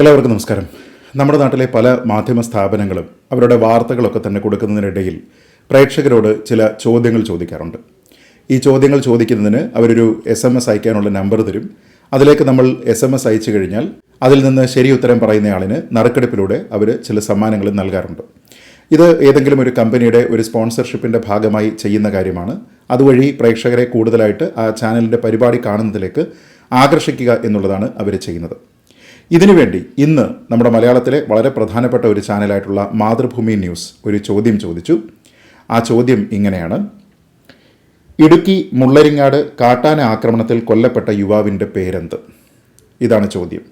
എല്ലാവർക്കും നമസ്കാരം. നമ്മുടെ നാട്ടിലെ പല മാധ്യമ സ്ഥാപനങ്ങളും അവരുടെ വാർത്തകളൊക്കെ തന്നെ കൊടുക്കുന്നതിനിടയിൽ പ്രേക്ഷകരോട് ചില ചോദ്യങ്ങൾ ചോദിക്കാറുണ്ട്. ഈ ചോദ്യങ്ങൾ ചോദിക്കുന്നതിന് അവരൊരു എസ് എം എസ് അയക്കാനുള്ള നമ്പർ തരും. അതിലേക്ക് നമ്മൾ എസ് എം എസ് അയച്ചു കഴിഞ്ഞാൽ അതിൽ നിന്ന് ശരി ഉത്തരം പറയുന്നയാളിന് നറുക്കെടുപ്പിലൂടെ അവർ ചില സമ്മാനങ്ങൾ നൽകാറുണ്ട്. ഇത് ഏതെങ്കിലും ഒരു കമ്പനിയുടെ ഒരു സ്പോൺസർഷിപ്പിന്റെ ഭാഗമായി ചെയ്യുന്ന കാര്യമാണ്. അതുവഴി പ്രേക്ഷകരെ കൂടുതലായിട്ട് ആ ചാനലിന്റെ പരിപാടി കാണുന്നതിലേക്ക് ആകർഷിക്കുക എന്നുള്ളതാണ് അവർ ചെയ്യുന്നത്. ഇതിനുവേണ്ടി ഇന്ന് നമ്മുടെ മലയാളത്തിലെ വളരെ പ്രധാനപ്പെട്ട ഒരു ചാനലായിട്ടുള്ള മാതൃഭൂമി ന്യൂസ് ഒരു ചോദ്യം ചോദിച്ചു. ആ ചോദ്യം ഇങ്ങനെയാണ്. ഇടുക്കി മുള്ളരിങ്ങാട് കാട്ടാന ആക്രമണത്തിൽ കൊല്ലപ്പെട്ട യുവാവിന്റെ പേരെന്ത്? ഇതാണ് ചോദ്യം.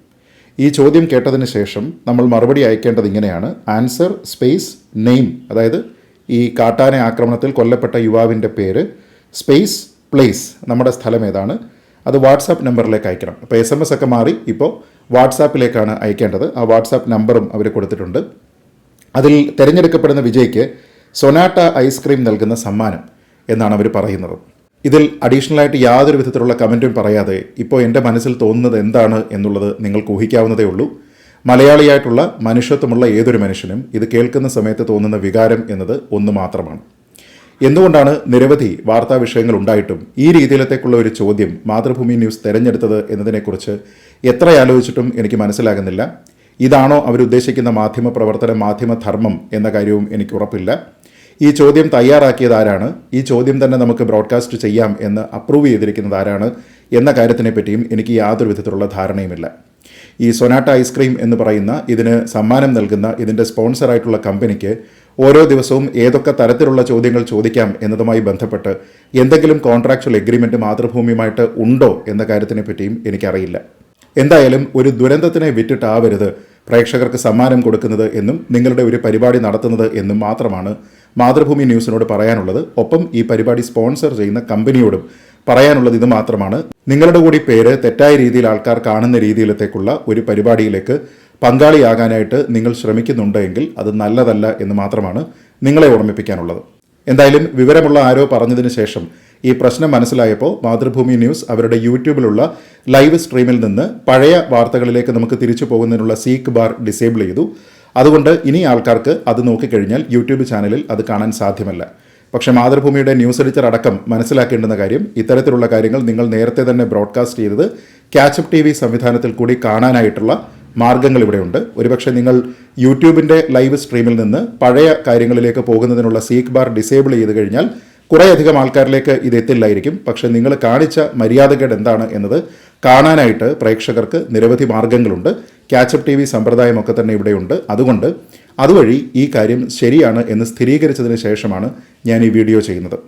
ഈ ചോദ്യം കേട്ടതിന് ശേഷം നമ്മൾ മറുപടി അയക്കേണ്ടത് ഇങ്ങനെയാണ്. ആൻസർ സ്പേസ് നെയിം അതായത് ഈ കാട്ടാന ആക്രമണത്തിൽ കൊല്ലപ്പെട്ട യുവാവിന്റെ പേര് സ്പേസ് പ്ലേസ് നമ്മുടെ സ്ഥലം ഏതാണ്? അത് വാട്സാപ്പ് നമ്പറിലേക്ക് അയക്കണം. അപ്പോൾ എസ് എം എസ് ഒക്കെ മാറി ഇപ്പോൾ വാട്സാപ്പിലേക്കാണ് അയക്കേണ്ടത്. ആ വാട്സാപ്പ് നമ്പറും അവർ കൊടുത്തിട്ടുണ്ട്. അതിൽ തിരഞ്ഞെടുക്കപ്പെടുന്ന വിജയ്ക്ക് സൊനാട്ട ഐസ്ക്രീം നൽകുന്ന സമ്മാനം എന്നാണ് അവർ പറയുന്നത്. ഇതിൽ അഡീഷണലായിട്ട് യാതൊരു വിധത്തിലുള്ള കമന്റും പറയാതെ ഇപ്പോൾ എന്റെ മനസ്സിൽ തോന്നുന്നത് എന്താണ് എന്നുള്ളത് നിങ്ങൾക്ക് ഊഹിക്കാവുന്നതേ ഉള്ളൂ. മലയാളിയായിട്ടുള്ള മനുഷ്യത്വമുള്ള ഏതൊരു മനുഷ്യനും ഇത് കേൾക്കുന്ന സമയത്ത് തോന്നുന്ന വികാരം എന്നത് ഒന്ന് മാത്രമാണ്. എന്തുകൊണ്ടാണ് നിരവധി വാർത്താ വിഷയങ്ങൾ ഉണ്ടായിട്ടും ഈ രീതിയിലത്തേക്കുള്ള ഒരു ചോദ്യം മാതൃഭൂമി ന്യൂസ് തിരഞ്ഞെടുത്തത് എന്നതിനെക്കുറിച്ച് എത്ര ആലോചിച്ചിട്ടും എനിക്ക് മനസ്സിലാകുന്നില്ല. ഇതാണോ അവരുദ്ദേശിക്കുന്ന മാധ്യമ പ്രവർത്തനം മാധ്യമധർമ്മം എന്ന കാര്യവും എനിക്ക് ഉറപ്പില്ല. ഈ ചോദ്യം തയ്യാറാക്കിയത് ആരാണ്? ഈ ചോദ്യം തന്നെ നമുക്ക് ബ്രോഡ്കാസ്റ്റ് ചെയ്യാം എന്ന് അപ്രൂവ് ചെയ്തിരിക്കുന്നത് ആരാണ് എന്ന കാര്യത്തിനെ പറ്റിയും എനിക്ക് യാതൊരു വിധത്തിലുള്ള ധാരണയുമില്ല. ഈ സൊനാട്ട ഐസ്ക്രീം എന്ന് പറയുന്ന ഇതിന് സമ്മാനം നൽകുന്ന ഇതിന്റെ സ്പോൺസറായിട്ടുള്ള കമ്പനിക്ക് ഓരോ ദിവസവും ഏതൊക്കെ തരത്തിലുള്ള ചോദ്യങ്ങൾ ചോദിക്കാം എന്നതുമായി ബന്ധപ്പെട്ട് എന്തെങ്കിലും കോൺട്രാക്ച്വൽ എഗ്രിമെന്റ് മാതൃഭൂമിയുമായിട്ട് ഉണ്ടോ എന്ന കാര്യത്തിനെ പറ്റിയും എനിക്കറിയില്ല. എന്തായാലും ഒരു ദുരന്തത്തിനെ വിറ്റിട്ടാവരുത് പ്രേക്ഷകർക്ക് സമ്മാനം കൊടുക്കുന്നത് എന്നും നിങ്ങളുടെ ഒരു പരിപാടി നടത്തുന്നത് എന്നും മാത്രമാണ് മാതൃഭൂമി ന്യൂസിനോട് പറയാനുള്ളത്. ഒപ്പം ഈ പരിപാടി സ്പോൺസർ ചെയ്യുന്ന കമ്പനിയോടും പറയാനുള്ളത് ഇത് മാത്രമാണ് നിങ്ങളുടെ കൂടി പേര് തെറ്റായ രീതിയിൽ ആൾക്കാർ കാണുന്ന രീതിയിലത്തേക്കുള്ള ഒരു പരിപാടിയിലേക്ക് പങ്കാളിയാകാനായിട്ട് നിങ്ങൾ ശ്രമിക്കുന്നുണ്ടെങ്കിൽ അത് നല്ലതല്ല എന്ന് മാത്രമാണ് നിങ്ങളെ ഓർമ്മിപ്പിക്കാനുള്ളത്. എന്തായാലും വിവരമുള്ള ആരോ പറഞ്ഞതിന് ശേഷം ഈ പ്രശ്നം മനസ്സിലായപ്പോൾ മാതൃഭൂമി ന്യൂസ് അവരുടെ യൂട്യൂബിലുള്ള ലൈവ് സ്ട്രീമിൽ നിന്ന് പഴയ വാർത്തകളിലേക്ക് നമുക്ക് തിരിച്ചു പോകുന്നതിനുള്ള സീക്ക് ബാർ ഡിസേബിൾ ചെയ്തു. അതുകൊണ്ട് ഇനി ആൾക്കാർക്ക് അത് നോക്കിക്കഴിഞ്ഞാൽ യൂട്യൂബ് ചാനലിൽ അത് കാണാൻ സാധ്യമല്ല. പക്ഷെ മാതൃഭൂമിയുടെ ന്യൂസ് എഡിറ്റർ അടക്കം മനസ്സിലാക്കേണ്ടുന്ന കാര്യം ഇത്തരത്തിലുള്ള കാര്യങ്ങൾ നിങ്ങൾ നേരത്തെ തന്നെ ബ്രോഡ്കാസ്റ്റ് ചെയ്തത് ക്യാച്ചപ്പ് ടി വി സംവിധാനത്തിൽ കൂടി കാണാനായിട്ടുള്ള മാർഗങ്ങൾ ഇവിടെയുണ്ട്. ഒരുപക്ഷെ നിങ്ങൾ യൂട്യൂബിന്റെ ലൈവ് സ്ട്രീമിൽ നിന്ന് പഴയ കാര്യങ്ങളിലേക്ക് പോകുന്നതിനുള്ള സീക്ക് ബാർ ഡിസേബിൾ ചെയ്ത് കഴിഞ്ഞാൽ കുറേയധികം ആൾക്കാരിലേക്ക് ഇത് എത്തില്ലായിരിക്കും. പക്ഷേ നിങ്ങൾ കാണിച്ച മര്യാദകേട് എന്താണ് എന്നത് കാണാനായിട്ട് പ്രേക്ഷകർക്ക് നിരവധി മാർഗങ്ങളുണ്ട്. ക്യാച്ചപ്പ് ടി വി സമ്പ്രദായമൊക്കെ തന്നെ ഇവിടെയുണ്ട്. അതുകൊണ്ട് അതുവഴി ഈ കാര്യം ശരിയാണ് എന്ന് സ്ഥിരീകരിച്ചതിന് ശേഷമാണ് ഞാൻ ഈ വീഡിയോ ചെയ്യുന്നത്.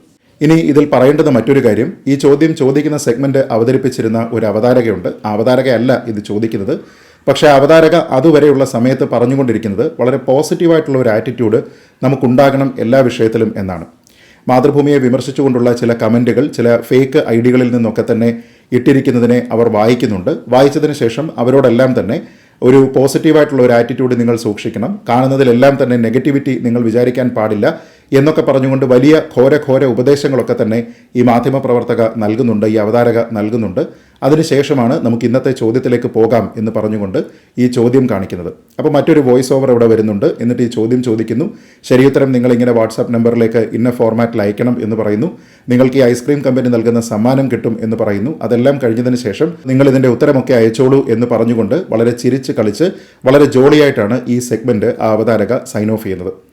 ഇനി ഇതിൽ പറയേണ്ടത് മറ്റൊരു കാര്യം. ഈ ചോദ്യം ചോദിക്കുന്ന സെഗ്മെന്റ് അവതരിപ്പിച്ചിരുന്ന ഒരു അവതാരകയുണ്ട്. ആ അവതാരകയല്ല ഇത് ചോദിക്കുന്നത്. പക്ഷേ അവതാരക അതുവരെയുള്ള സമയത്ത് പറഞ്ഞുകൊണ്ടിരിക്കുന്നത് വളരെ പോസിറ്റീവായിട്ടുള്ള ഒരു ആറ്റിറ്റ്യൂഡ് നമുക്കുണ്ടാകണം എല്ലാ വിഷയത്തിലും എന്നാണ്. മാതൃഭൂമിയെ വിമർശിച്ചുകൊണ്ടുള്ള ചില കമന്റുകൾ ചില ഫേക്ക് ഐഡികളിൽ നിന്നൊക്കെ തന്നെ ഇട്ടിരിക്കുന്നതിനെ അവർ വായിക്കുന്നുണ്ട്. വായിച്ചതിന് ശേഷം അവരോടെല്ലാം തന്നെ ഒരു പോസിറ്റീവായിട്ടുള്ള ഒരു ആറ്റിറ്റ്യൂഡ് നിങ്ങൾ സൂക്ഷിക്കണം. കാണുന്നതിലെല്ലാം തന്നെ നെഗറ്റിവിറ്റി നിങ്ങൾ വിചാരിക്കാൻ പാടില്ല. എന്നൊക്കെ പറഞ്ഞുകൊണ്ട് വലിയ ഘോര ഘോര ഉപദേശങ്ങളൊക്കെ തന്നെ ഈ മാധ്യമപ്രവർത്തക നൽകുന്നുണ്ട് ഈ അവതാരക നൽകുന്നുണ്ട്. അതിനുശേഷമാണ് നമുക്ക് ഇന്നത്തെ ചോദ്യത്തിലേക്ക് പോകാം എന്ന് പറഞ്ഞുകൊണ്ട് ഈ ചോദ്യം കാണിക്കുന്നത്. അപ്പോൾ മറ്റൊരു വോയിസ് ഓവർ ഇവിടെ വരുന്നുണ്ട്. എന്നിട്ട് ഈ ചോദ്യം ചോദിക്കുന്നു. ശരിയുത്തരം നിങ്ങൾ ഇങ്ങനെ വാട്സാപ്പ് നമ്പറിലേക്ക് ഇന്ന ഫോർമാറ്റിൽ അയക്കണം എന്ന് പറയുന്നു. നിങ്ങൾക്ക് ഈ ഐസ്ക്രീം കമ്പനി നൽകുന്ന സമ്മാനം കിട്ടും എന്ന് പറയുന്നു. അതെല്ലാം കഴിഞ്ഞതിന് ശേഷം നിങ്ങൾ ഇതിന്റെ ഉത്തരമൊക്കെ അയച്ചോളൂ എന്ന് പറഞ്ഞുകൊണ്ട് വളരെ ചിരിച്ച് കളിച്ച് വളരെ ജോളിയായിട്ടാണ് ഈ സെഗ്മെന്റ് ആ അവതാരക സൈൻ ഓഫ് ചെയ്യുന്നത്.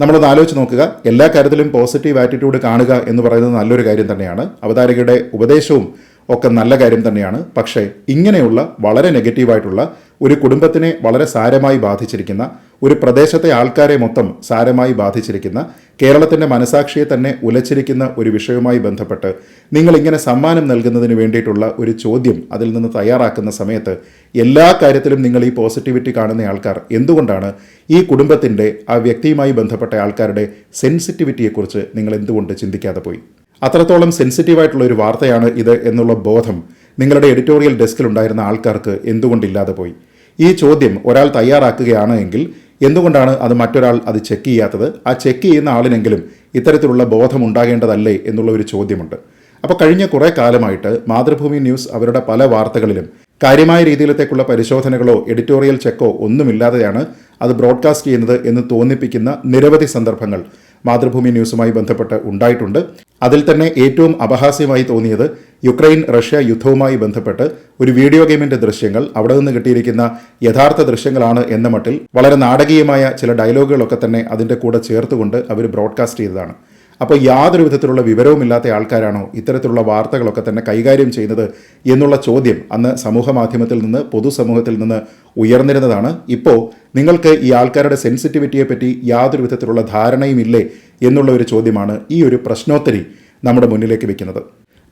നമ്മളൊന്ന് ആലോചിച്ച് നോക്കുക. എല്ലാ കാര്യത്തിലും പോസിറ്റീവ് ആറ്റിറ്റ്യൂഡ് കാണുക എന്ന് പറയുന്നത് നല്ലൊരു കാര്യം തന്നെയാണ്. അവതാരകയുടെ ഉപദേശവും ഒക്കെ നല്ല കാര്യം തന്നെയാണ്. പക്ഷേ ഇങ്ങനെയുള്ള വളരെ നെഗറ്റീവായിട്ടുള്ള ഒരു കുടുംബത്തിനെ വളരെ സാരമായി ബാധിച്ചിരിക്കുന്ന ഒരു പ്രദേശത്തെ ആൾക്കാരെ മൊത്തം സാരമായി ബാധിച്ചിരിക്കുന്ന കേരളത്തിന്റെ മനസാക്ഷിയെ തന്നെ ഉലച്ചിരിക്കുന്ന ഒരു വിഷയവുമായി ബന്ധപ്പെട്ട് നിങ്ങൾ ഇങ്ങനെ സമ്മാനം നൽകുന്നതിന് വേണ്ടിയിട്ടുള്ള ഒരു ചോദ്യം അതിൽ നിന്ന് തയ്യാറാക്കുന്ന സമയത്ത് എല്ലാ കാര്യത്തിലും നിങ്ങൾ ഈ പോസിറ്റിവിറ്റി കാണുന്ന ആൾക്കാർ എന്തുകൊണ്ടാണ് ഈ കുടുംബത്തിന്റെ ആ വ്യക്തിയുമായി ബന്ധപ്പെട്ട ആൾക്കാരുടെ സെൻസിറ്റിവിറ്റിയെക്കുറിച്ച് നിങ്ങൾ എന്തുകൊണ്ട് ചിന്തിക്കാതെ പോയി? അത്രത്തോളം സെൻസിറ്റീവായിട്ടുള്ള ഒരു വാർത്തയാണ് ഇത് എന്നുള്ള ബോധം നിങ്ങളുടെ എഡിറ്റോറിയൽ ഡെസ്കിൽ ഉണ്ടായിരുന്ന ആൾക്കാർക്ക് എന്തുകൊണ്ടില്ലാതെ പോയി? ഈ ചോദ്യം ഒരാൾ തയ്യാറാക്കുകയാണ് എങ്കിൽ എന്തുകൊണ്ടാണ് അത് മറ്റൊരാൾ അത് ചെക്ക് ചെയ്യാത്തത്? ആ ചെക്ക് ചെയ്യുന്ന ആളിനെങ്കിലും ഇത്തരത്തിലുള്ള ബോധം ഉണ്ടാകേണ്ടതല്ലേ എന്നുള്ള ഒരു ചോദ്യമുണ്ട്. അപ്പോൾ കഴിഞ്ഞ കുറേ കാലമായിട്ട് മാതൃഭൂമി ന്യൂസ് അവരുടെ പല വാർത്തകളിലും കാര്യമായ രീതിയിലത്തേക്കുള്ള പരിശോധനകളോ എഡിറ്റോറിയൽ ചെക്കോ ഒന്നുമില്ലാതെയാണ് അത് ബ്രോഡ്കാസ്റ്റ് ചെയ്യുന്നത് എന്ന് തോന്നിപ്പിക്കുന്ന നിരവധി സന്ദർഭങ്ങൾ മാതൃഭൂമി ന്യൂസുമായി ബന്ധപ്പെട്ട് ഉണ്ടായിട്ടുണ്ട്. അതിൽ തന്നെ ഏറ്റവും അപഹാസ്യമായി തോന്നിയത് യുക്രൈൻ റഷ്യ യുദ്ധവുമായി ബന്ധപ്പെട്ട് ഒരു വീഡിയോ ഗെയിമിന്റെ ദൃശ്യങ്ങൾ അവിടെ നിന്ന് കിട്ടിയിരിക്കുന്ന യഥാർത്ഥ ദൃശ്യങ്ങളാണ് എന്ന മട്ടിൽ വളരെ നാടകീയമായ ചില ഡയലോഗുകളൊക്കെ തന്നെ അതിന്റെ കൂടെ ചേർത്തുകൊണ്ട് അവർ ബ്രോഡ്കാസ്റ്റ് ചെയ്തതാണ്. അപ്പോൾ യാതൊരു വിധത്തിലുള്ള വിവരവുമില്ലാത്ത ആൾക്കാരാണോ ഇത്തരത്തിലുള്ള വാർത്തകളൊക്കെ തന്നെ കൈകാര്യം ചെയ്യുന്നത് എന്നുള്ള ചോദ്യം അന്ന് സമൂഹ മാധ്യമത്തിൽ നിന്ന് പൊതുസമൂഹത്തിൽ നിന്ന് ഉയർന്നിരുന്നതാണ്. ഇപ്പോൾ നിങ്ങൾക്ക് ഈ ആൾക്കാരുടെ സെൻസിറ്റിവിറ്റിയെ പറ്റി യാതൊരു വിധത്തിലുള്ള ധാരണയുമില്ലേ എന്നുള്ള ഒരു ചോദ്യമാണ് ഈ ഒരു പ്രശ്നോത്തരി നമ്മുടെ മുന്നിലേക്ക് വെക്കുന്നത്.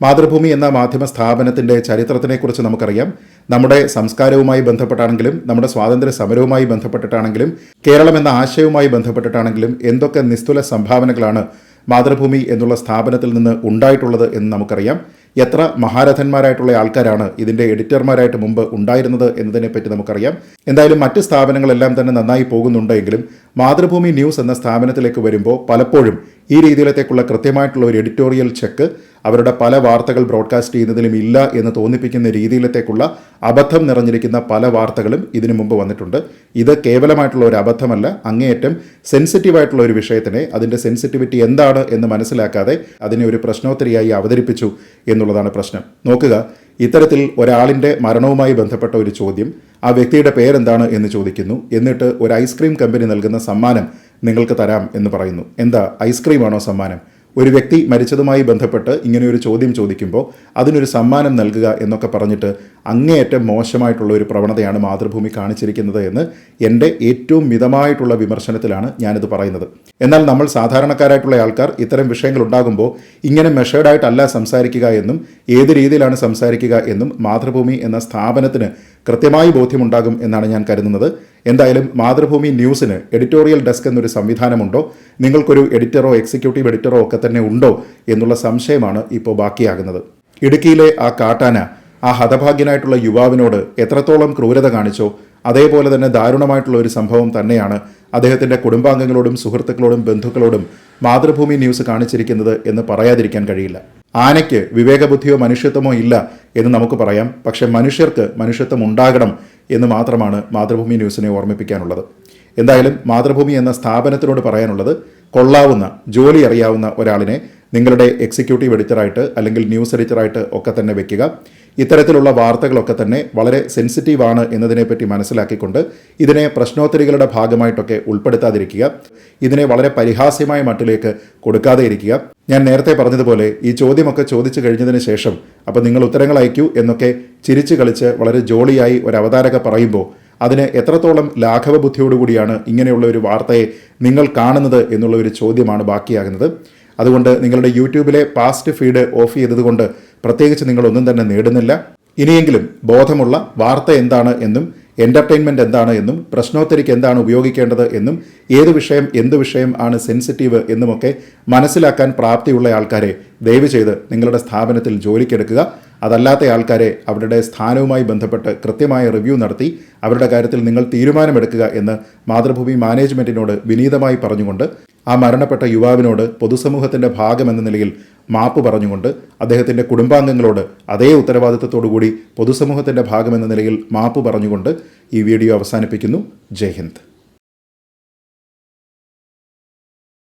മാതൃഭൂമി എന്ന മാധ്യമ സ്ഥാപനത്തിന്റെ ചരിത്രത്തിനെക്കുറിച്ച് നമുക്കറിയാം. നമ്മുടെ സംസ്കാരവുമായി ബന്ധപ്പെട്ടാണെങ്കിലും നമ്മുടെ സ്വാതന്ത്ര്യ സമരവുമായി ബന്ധപ്പെട്ടിട്ടാണെങ്കിലും കേരളം എന്ന ആശയവുമായി ബന്ധപ്പെട്ടിട്ടാണെങ്കിലും എന്തൊക്കെ നിസ്തുല സംഭാവനകളാണ് മാതൃഭൂമി എന്നുള്ള സ്ഥാപനത്തിൽ നിന്ന് ഉണ്ടായിട്ടുള്ളത് എന്ന് നമുക്കറിയാം. എത്ര മഹാരഥന്മാരായിട്ടുള്ള ആൾക്കാരാണ് ഇതിന്റെ എഡിറ്റർമാരായിട്ട് മുമ്പ് ഉണ്ടായിരുന്നത് എന്നതിനെപ്പറ്റി നമുക്കറിയാം. എന്തായാലും മറ്റ് സ്ഥാപനങ്ങളെല്ലാം തന്നെ നന്നായി പോകുന്നുണ്ടെങ്കിലും മാതൃഭൂമി ന്യൂസ് എന്ന സ്ഥാപനത്തിലേക്ക് വരുമ്പോൾ പലപ്പോഴും ഈ രീതിയിലത്തേക്കുള്ള കൃത്യമായിട്ടുള്ള ഒരു എഡിറ്റോറിയൽ ചെക്ക് അവരുടെ പല വാർത്തകൾ ബ്രോഡ്കാസ്റ്റ് ചെയ്യുന്നതിലും ഇല്ല എന്ന് തോന്നിപ്പിക്കുന്ന രീതിയിലത്തേക്കുള്ള അബദ്ധം നിറഞ്ഞിരിക്കുന്ന പല വാർത്തകളും ഇതിനു മുമ്പ് വന്നിട്ടുണ്ട്. ഇത് കേവലമായിട്ടുള്ള ഒരു അബദ്ധമല്ല അങ്ങേയറ്റം സെൻസിറ്റീവായിട്ടുള്ള ഒരു വിഷയത്തിനെ അതിന്റെ സെൻസിറ്റിവിറ്റി എന്താണ് എന്ന് മനസ്സിലാക്കാതെ അതിനെ ഒരു പ്രശ്നോത്തരിയായി അവതരിപ്പിച്ചു എന്നുള്ളതാണ് പ്രശ്നം. നോക്കുക ഇത്തരത്തിൽ ഒരാളിന്റെ മരണവുമായി ബന്ധപ്പെട്ട ഒരു ചോദ്യം ആ വ്യക്തിയുടെ പേരെന്താണ് എന്ന് ചോദിക്കുന്നു. എന്നിട്ട് ഒരു ഐസ്ക്രീം കമ്പനി നൽകുന്ന സമ്മാനം നിങ്ങൾക്ക് തരാം എന്ന് പറയുന്നു. എന്താ? ഐസ്ക്രീമാണോ സമ്മാനം? ഒരു വ്യക്തി മരിച്ചതുമായി ബന്ധപ്പെട്ട് ഇങ്ങനെ ഒരു ചോദ്യം ചോദിക്കുമ്പോൾ അതിനൊരു സമ്മാനം നൽകുക എന്നൊക്കെ പറഞ്ഞിട്ട് അങ്ങേയറ്റം മോശമായിട്ടുള്ള ഒരു പ്രവണതയാണ് മാതൃഭൂമി കാണിച്ചിരിക്കുന്നത് എന്ന് എന്റെ ഏറ്റവും മിതമായിട്ടുള്ള വിമർശനത്തിലാണ് ഞാനിത് പറയുന്നത്. എന്നാൽ നമ്മൾ സാധാരണക്കാരായിട്ടുള്ള ആൾക്കാർ ഇത്തരം വിഷയങ്ങൾ ഉണ്ടാകുമ്പോൾ ഇങ്ങനെ മെഷേർഡായിട്ടല്ല സംസാരിക്കുക എന്നും ഏത് രീതിയിലാണ് സംസാരിക്കുക എന്നും മാതൃഭൂമി എന്ന സ്ഥാപനത്തിന് കൃത്യമായി ബോധ്യമുണ്ടാകും എന്നാണ് ഞാൻ കരുതുന്നത്. എന്തായാലും മാതൃഭൂമി ന്യൂസിന് എഡിറ്റോറിയൽ ഡെസ്ക് എന്നൊരു സംവിധാനമുണ്ടോ? നിങ്ങൾക്കൊരു എഡിറ്ററോ എക്സിക്യൂട്ടീവ് എഡിറ്ററോ ഒക്കെ തന്നെ ഉണ്ടോ എന്നുള്ള സംശയമാണ് ഇപ്പോൾ ബാക്കിയാകുന്നത്. ഇടുക്കിയിലെ ആ കാട്ടാന ആ ഹതഭാഗ്യനായിട്ടുള്ള യുവാവിനോട് എത്രത്തോളം ക്രൂരത കാണിച്ചോ അതേപോലെ തന്നെ ദാരുണമായിട്ടുള്ള ഒരു സംഭവം തന്നെയാണ് അദ്ദേഹത്തിന്റെ കുടുംബാംഗങ്ങളോടും സുഹൃത്തുക്കളോടും ബന്ധുക്കളോടും മാതൃഭൂമി ന്യൂസ് കാണിച്ചിരിക്കുന്നത് എന്ന് പറയാതിരിക്കാൻ കഴിയില്ല. ആനയ്ക്ക് വിവേകബുദ്ധിയോ മനുഷ്യത്വമോ ഇല്ല എന്ന് നമുക്ക് പറയാം. പക്ഷേ മനുഷ്യർക്ക് മനുഷ്യത്വം ഉണ്ടാകണം എന്ന് മാത്രമാണ് മാതൃഭൂമി ന്യൂസിനെ ഓർമ്മിപ്പിക്കാനുള്ളത്. എന്തായാലും മാതൃഭൂമി എന്ന സ്ഥാപനത്തിനോട് പറയാനുള്ളത് കൊള്ളാവുന്ന ജോലി അറിയാവുന്ന ഒരാളിനെ നിങ്ങളുടെ എക്സിക്യൂട്ടീവ് എഡിറ്ററായിട്ട് അല്ലെങ്കിൽ ന്യൂസ് എഡിറ്ററായിട്ട് ഒക്കെ തന്നെ വെക്കുക. ഇത്തരത്തിലുള്ള വാർത്തകളൊക്കെ തന്നെ വളരെ സെൻസിറ്റീവാണ് എന്നതിനെപ്പറ്റി മനസ്സിലാക്കിക്കൊണ്ട് ഇതിനെ പ്രശ്നോത്തരികളുടെ ഭാഗമായിട്ടൊക്കെ ഉൾപ്പെടുത്താതിരിക്കുക ഇതിനെ വളരെ പരിഹാസ്യമായ മട്ടിലേക്ക് കൊടുക്കാതെ ഇരിക്കുക. ഞാൻ നേരത്തെ പറഞ്ഞതുപോലെ ഈ ചോദ്യമൊക്കെ ചോദിച്ചു കഴിഞ്ഞതിന് ശേഷം അപ്പോൾ നിങ്ങൾ ഉത്തരങ്ങൾ അയക്കൂ എന്നൊക്കെ ചിരിച്ചു കളിച്ച് വളരെ ജോളിയായി ഒരു അവതാരക പറയുമ്പോൾ അതിന് എത്രത്തോളം ലാഘവ ബുദ്ധിയോടുകൂടിയാണ് ഇങ്ങനെയുള്ള ഒരു വാർത്തയെ നിങ്ങൾ കാണുന്നത് എന്നുള്ള ഒരു ചോദ്യമാണ് ബാക്കിയാകുന്നത്. അതുകൊണ്ട് നിങ്ങളുടെ യൂട്യൂബിലെ പാസ്റ്റ് ഫീഡ് ഓഫ് ചെയ്തതുകൊണ്ട് പ്രത്യേകിച്ച് നിങ്ങളൊന്നും തന്നെ നേടുന്നില്ല. ഇനിയെങ്കിലും ബോധമുള്ള വാർത്ത എന്താണ് എന്നും എന്റർടൈൻമെന്റ് എന്താണ് എന്നും പ്രശ്നോത്തരിക്ക് എന്താണ് ഉപയോഗിക്കേണ്ടത് എന്നും ഏത് വിഷയം എന്ത് വിഷയം ആണ് സെൻസിറ്റീവ് എന്നുമൊക്കെ മനസ്സിലാക്കാൻ പ്രാപ്തിയുള്ള ആൾക്കാരെ ദയവ് ചെയ്ത് നിങ്ങളുടെ സ്ഥാപനത്തിൽ ജോലിക്കെടുക്കുക. അതല്ലാത്ത ആൾക്കാരെ അവരുടെ സ്ഥാനവുമായി ബന്ധപ്പെട്ട് കൃത്യമായ റിവ്യൂ നടത്തി അവരുടെ കാര്യത്തിൽ നിങ്ങൾ തീരുമാനമെടുക്കുക എന്ന് മാതൃഭൂമി മാനേജ്മെന്റിനോട് വിനീതമായി പറഞ്ഞുകൊണ്ട് ആ മരണപ്പെട്ട യുവാവിനോട് പൊതുസമൂഹത്തിന്റെ ഭാഗമെന്ന നിലയിൽ മാപ്പ് പറഞ്ഞുകൊണ്ട് അദ്ദേഹത്തിന്റെ കുടുംബാംഗങ്ങളോട് അതേ ഉത്തരവാദിത്തത്തോടുകൂടി പൊതുസമൂഹത്തിന്റെ ഭാഗമെന്ന നിലയിൽ മാപ്പ് പറഞ്ഞുകൊണ്ട് ഈ വീഡിയോ അവസാനിപ്പിക്കുന്നു. ജയ് ഹിന്ദ്.